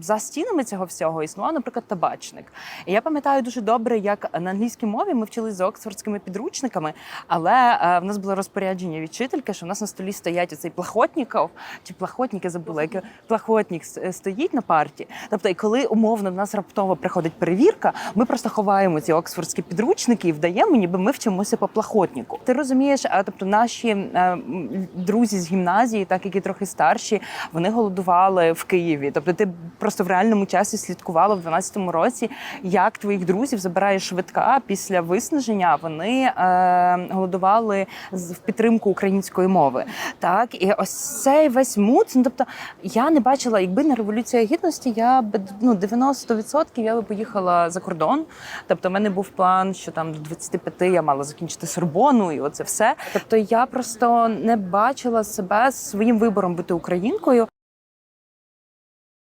за стінами цього всього існував, наприклад, табачник. І я пам'ятаю дуже добре, як на англійській мові ми вчилися за оксфордськими підручниками, але е, в нас було розпорядження від вчительки, що в нас на столі стоять оцей плахотніков, чи плахотніки забула, яке плахотнік стоїть на парті. Тобто, і коли умовно в нас раптово приходить перевірка, ми просто ховаємо ці оксфордські підручники і вдаємо, ніби ми вчимося по плахотніку. Ти розумієш, а тобто наші е, друзі з гімназії, так які трохи старші, вони голодували в Києві. Тобто, ти просто в реальному часі слідкувала в 12-му році, як твоїх друзів забирає швидка після виснаження. Вони е, голодували в підтримку української мови. Так, і ось цей весь мут. Ну, тобто, я не бачила, якби не революція гідності, я б ну 90% я би поїхала за кордон. Тобто, в мене був план, що там до 25 я мала закінчити Сорбону, і оце все. Тобто, я просто не бачила себе своїм вибором бути українкою.